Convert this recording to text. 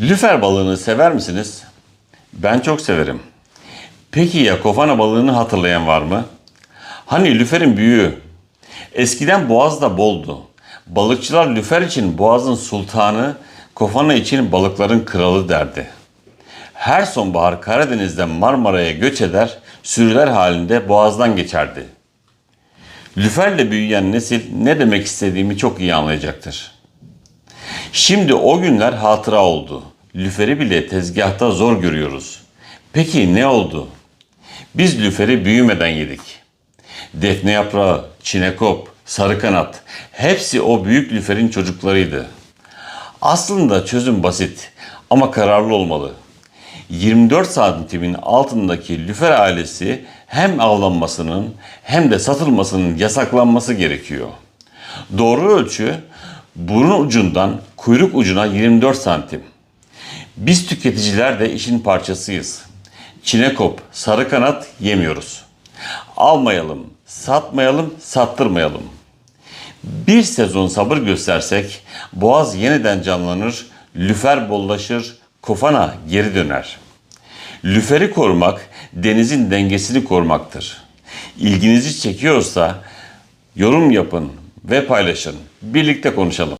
Lüfer balığını sever misiniz? Ben çok severim. Peki ya kofana balığını hatırlayan var mı? Hani lüferin büyüğü. Eskiden boğaz da boldu. Balıkçılar lüfer için boğazın sultanı, kofana için balıkların kralı derdi. Her sonbahar Karadeniz'den Marmara'ya göç eder, sürüler halinde boğazdan geçerdi. Lüferle büyüyen nesil ne demek istediğimi çok iyi anlayacaktır. Şimdi o günler hatıra oldu. Lüferi bile tezgahta zor görüyoruz. Peki ne oldu? Biz lüferi büyümeden yedik. Defne yaprağı, çinekop, sarı kanat hepsi o büyük lüferin çocuklarıydı. Aslında çözüm basit ama kararlı olmalı. 24 santimin altındaki lüfer ailesi hem avlanmasının hem de satılmasının yasaklanması gerekiyor. Doğru ölçü burun ucundan kuyruk ucuna 24 santim. Biz tüketiciler de işin parçasıyız. Çinekop, sarı kanat yemiyoruz. Almayalım, satmayalım, sattırmayalım. Bir sezon sabır göstersek boğaz yeniden canlanır, lüfer bollaşır, kofana geri döner. Lüferi korumak denizin dengesini korumaktır. İlginizi çekiyorsa yorum yapın ve paylaşın. Birlikte konuşalım.